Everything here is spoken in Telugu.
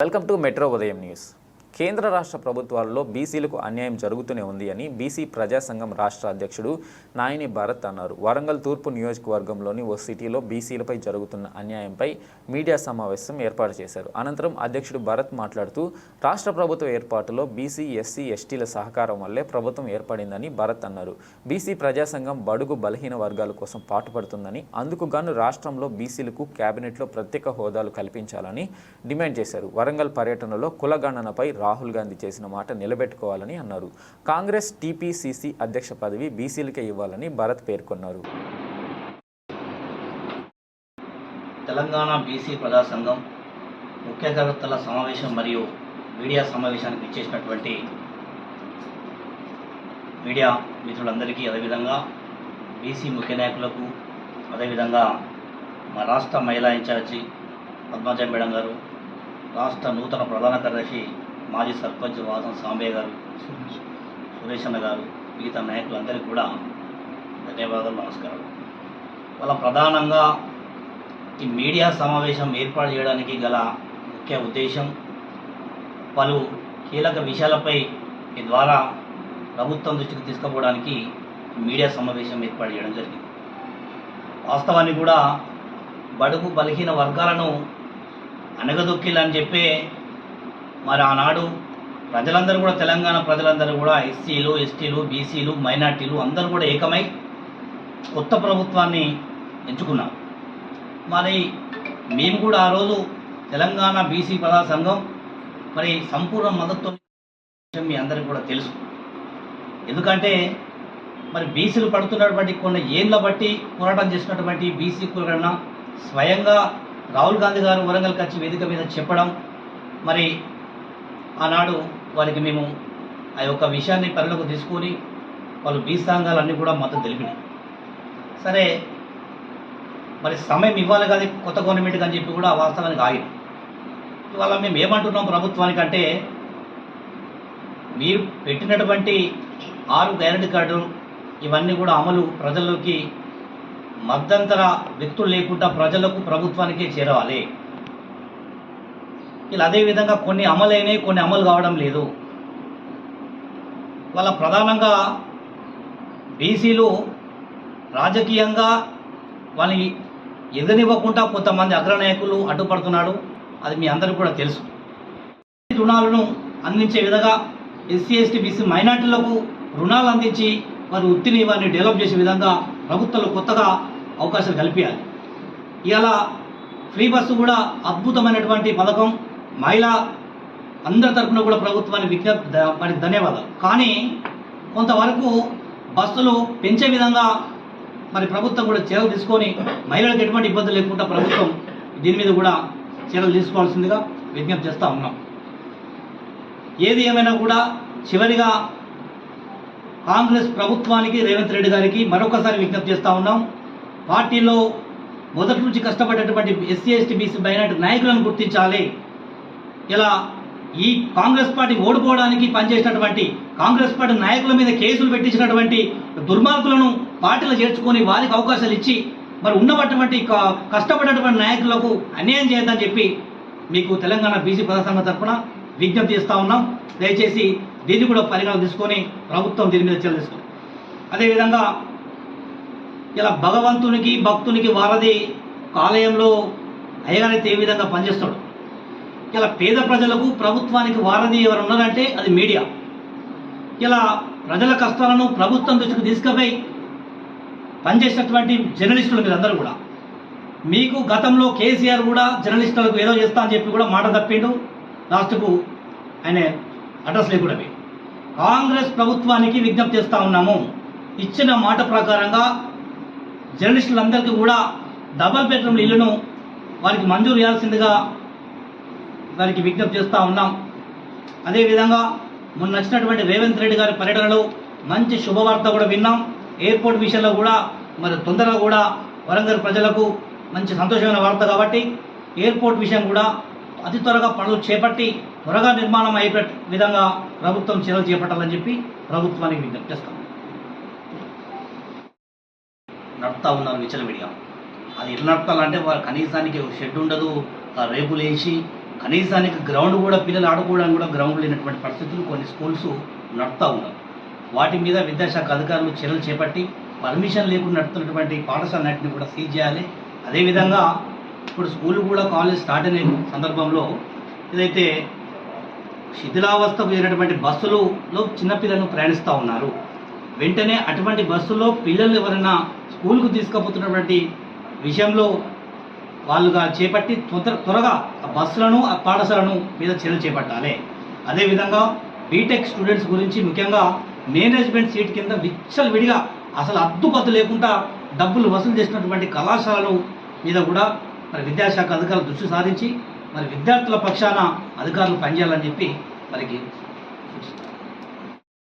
వెల్కమ్ టు మెట్రో ఉదయం న్యూస్ కేంద్ర రాష్ట్ర ప్రభుత్వాల్లో బీసీలకు అన్యాయం జరుగుతూనే ఉంది అని బీసీ ప్రజాసంఘం రాష్ట్ర అధ్యక్షుడు నాయని భరత్ అన్నారు. వరంగల్ తూర్పు నియోజకవర్గంలోని ఓ సిటీలో బీసీలపై జరుగుతున్న అన్యాయంపై మీడియా సమావేశం ఏర్పాటు చేశారు. అనంతరం అధ్యక్షుడు భరత్ మాట్లాడుతూ రాష్ట్ర ప్రభుత్వ ఏర్పాటులో బీసీ ఎస్సీ ఎస్టీల సహకారం వల్లే ప్రభుత్వం ఏర్పడిందని భరత్ అన్నారు. బీసీ ప్రజాసంఘం బడుగు బలహీన వర్గాల కోసం పాటుపడుతుందని అందుకు గాను రాష్ట్రంలో బీసీలకు కేబినెట్లో ప్రత్యేక హోదాలు కల్పించాలని డిమాండ్ చేశారు. వరంగల్ పర్యటనలో కులగణనపై రాహుల్ గాంధీ చేసిన మాట నిలబెట్టుకోవాలని అన్నారు. కాంగ్రెస్ టీపీసీసీ అధ్యక్ష పదవి బీసీలకే ఇవ్వాలని భరత్ పేర్కొన్నారు. తెలంగాణ బీసీ ప్రజా సంఘం ముఖ్య కార్యకర్తల సమావేశం మరియు మీడియా సమావేశానికి ఇచ్చేసినటువంటి మీడియా మిత్రులందరికీ అదేవిధంగా బీసీ ముఖ్య నాయకులకు అదేవిధంగా మా రాష్ట్ర మహిళా ఇన్ఛార్జి పద్మజ మేడం గారు రాష్ట్ర నూతన ప్రధాన కార్యదర్శి మాజీ సర్పంచ్ వాసం సాంబయ్య గారు సురేష్ అన్న గారు మిగతా నాయకులందరికీ కూడా ధన్యవాదాలు నమస్కారం వాళ్ళ ప్రధానంగా ఈ మీడియా సమావేశం ఏర్పాటు చేయడానికి గల ముఖ్య ఉద్దేశం పలు కీలక విషయాలపై ఈ ద్వారా ప్రభుత్వం దృష్టికి తీసుకుపోవడానికి మీడియా సమావేశం ఏర్పాటు చేయడం జరిగింది. వాస్తవాన్ని కూడా బడుగు బలహీన వర్గాలను అనగదొక్కిలని చెప్పే మరి ఆనాడు ప్రజలందరూ కూడా తెలంగాణ ప్రజలందరూ కూడా ఎస్సీలు ఎస్టీలు బీసీలు మైనార్టీలు అందరూ కూడా ఏకమై కొత్త ప్రభుత్వాన్ని ఎంచుకున్నాం మరి మేము కూడా ఆ రోజు తెలంగాణ బీసీ ప్రజా సంఘం మరి సంపూర్ణ మద్దతు మీ అందరికీ కూడా తెలుసు. ఎందుకంటే మరి బీసీలు పడుతున్నటువంటి కొన్ని ఏళ్ళ బట్టి పోరాటం చేసినటువంటి బీసీ కులగణ స్వయంగా రాహుల్ గాంధీ గారు వరంగల్కి వచ్చి వేదిక మీద చెప్పడం మరి ఆనాడు వారికి మేము ఆ యొక్క విషయాన్ని పరిలోకి తీసుకొని వాళ్ళు బీ సంఘాలన్నీ కూడా మద్దతు తెలిపినాయి సరే మరి సమయం ఇవ్వాలి కదా కొత్త గవర్నమెంట్కి అని చెప్పి కూడా వాస్తవానికి ఆగి ఇవాళ మేము ఏమంటున్నాం ప్రభుత్వానికి అంటే మీరు పెట్టినటువంటి ఆరు గ్యారెంటీ కార్డు ఇవన్నీ కూడా అమలు ప్రజల్లోకి మధ్యంతర వ్యక్తులు లేకుండా ప్రజలకు ప్రభుత్వానికే చేరవాలి. ఇలా అదేవిధంగా కొన్ని అమలైనవి కొన్ని అమలు కావడం లేదు. వాళ్ళ ప్రధానంగా బీసీలు రాజకీయంగా వాళ్ళని ఎదనివ్వకుండా కొంతమంది అగ్రనాయకులు అడ్డుపడుతున్నాడు అది మీ అందరికీ కూడా తెలుసు. రుణాలను అందించే విధంగా ఎస్సీ ఎస్టీ బీసీ మైనార్టీలకు రుణాలు అందించి వారి వృత్తిని వారిని డెవలప్ చేసే విధంగా ప్రభుత్వాలు కొత్తగా అవకాశాలు కల్పించాలి. ఇలా ఫ్రీ బస్సు కూడా అద్భుతమైనటువంటి పథకం. మహిళా అందరి తరఫున కూడా ప్రభుత్వాన్ని విజ్ఞప్తి మరి ధన్యవాదాలు. కానీ కొంతవరకు బస్సులు పెంచే విధంగా మరి ప్రభుత్వం కూడా చర్యలు తీసుకొని మహిళలకు ఎటువంటి ఇబ్బందులు లేకుండా ప్రభుత్వం దీని మీద కూడా చర్యలు తీసుకోవాల్సిందిగా విజ్ఞప్తి చేస్తూ ఉన్నాం. ఏది ఏమైనా కూడా చివరిగా కాంగ్రెస్ ప్రభుత్వానికి రేవంత్ రెడ్డి గారికి మరొకసారి విజ్ఞప్తి చేస్తూ ఉన్నాం. పార్టీలో మొదటి నుంచి కష్టపడేటువంటి ఎస్సీ ఎస్టీ బీసీ మైనార్టీ నాయకులను గుర్తించాలి. ఇలా ఈ కాంగ్రెస్ పార్టీ ఓడిపోవడానికి పనిచేసినటువంటి కాంగ్రెస్ పార్టీ నాయకుల మీద కేసులు పెట్టించినటువంటి దుర్మార్గులను పార్టీలో చేర్చుకొని వారికి అవకాశాలు ఇచ్చి మరి ఉన్నటువంటి కష్టపడేటువంటి నాయకులకు అన్యాయం చేయొద్దని చెప్పి మీకు తెలంగాణ బీసీ ప్రజాసంఘం తరఫున విజ్ఞప్తి చేస్తా ఉన్నాం. దయచేసి దీన్ని కూడా పరిగణన తీసుకొని ప్రభుత్వం దీని మీద చర్యలు తీసుకుంది అదేవిధంగా ఇలా భగవంతునికి భక్తునికి వారధి ఆలయంలో అయ్యగారైతే ఏ విధంగా పనిచేస్తాడు? ఇలా పేద ప్రజలకు ప్రభుత్వానికి వారధి ఎవరు ఉన్నారంటే అది మీడియా. ఇలా ప్రజల కష్టాలను ప్రభుత్వం దృష్టికి తీసుకుపోయి పనిచేసినటువంటి జర్నలిస్టులు మీరందరూ కూడా. మీకు గతంలో కేసీఆర్ కూడా జర్నలిస్టులకు ఏదో చేస్తా అని చెప్పి కూడా మాట తప్పిండు. లాస్ట్కు ఆయన అడ్రస్ లేకుండా కాంగ్రెస్ ప్రభుత్వానికి విజ్ఞప్తి చేస్తూ ఉన్నాము. ఇచ్చిన మాట ప్రకారంగా జర్నలిస్టులందరికీ కూడా డబల్ బెడ్రూమ్ ఇల్లును వారికి మంజూరు చేయాల్సిందిగా వారికి విజ్ఞప్తి చేస్తూ ఉన్నాం. అదేవిధంగా మొన్న వచ్చినటువంటి రేవంత్ రెడ్డి గారి పర్యటనలో మంచి శుభవార్త కూడా విన్నాం. ఎయిర్పోర్ట్ విషయంలో కూడా మరి తొందరగా కూడా వరంగల్ ప్రజలకు మంచి సంతోషమైన వార్త కాబట్టి ఎయిర్పోర్ట్ విషయం కూడా అతి త్వరగా పనులు చేపట్టి త్వరగా నిర్మాణం అయ్యే విధంగా ప్రభుత్వం చర్యలు చేపట్టాలని చెప్పి ప్రభుత్వానికి విజ్ఞప్తి చేస్తాం. నడుపుతా ఉన్నారు విచలవిడిగా అది ఎట్లా నడపాలంటే వారు కనీసానికి ఒక షెడ్ ఉండదు రేపు లేచి కనీసానికి గ్రౌండ్ కూడా పిల్లలు ఆడుకోవడానికి కూడా గ్రౌండ్ లేనటువంటి పరిస్థితులు కొన్ని స్కూల్స్ నడుతూ ఉన్నారు వాటి మీద విద్యాశాఖ అధికారులు చర్యలు చేపట్టి పర్మిషన్ లేకుండా నడుతున్నటువంటి పాఠశాలన్నింటినీ కూడా సీజ్ చేయాలి. అదేవిధంగా ఇప్పుడు స్కూల్ కూడా కాలేజ్ స్టార్ట్ అయిన సందర్భంలో ఏదైతే శిథిలావస్థకు చేరినటువంటి బస్సులలో చిన్నపిల్లలను ప్రయాణిస్తూ ఉన్నారు. వెంటనే అటువంటి బస్సులో పిల్లలు ఎవరైనా స్కూల్కు తీసుకుపోతున్నటువంటి విషయంలో వాళ్ళుగా చేపట్టి తొందర త్వరగా ఆ బస్సులను ఆ పాఠశాలను మీద చర్యలు చేపట్టాలి. అదేవిధంగా బీటెక్ స్టూడెంట్స్ గురించి ముఖ్యంగా మేనేజ్మెంట్ సీట్ కింద విచ్చలు విడిగా అసలు అద్దుపద్దు లేకుండా డబ్బులు వసూలు చేసినటువంటి కళాశాలలు మీద కూడా మరి విద్యాశాఖ అధికారులు దృష్టి సారించి మరి విద్యార్థుల పక్షాన అధికారులు పనిచేయాలని చెప్పి మరికి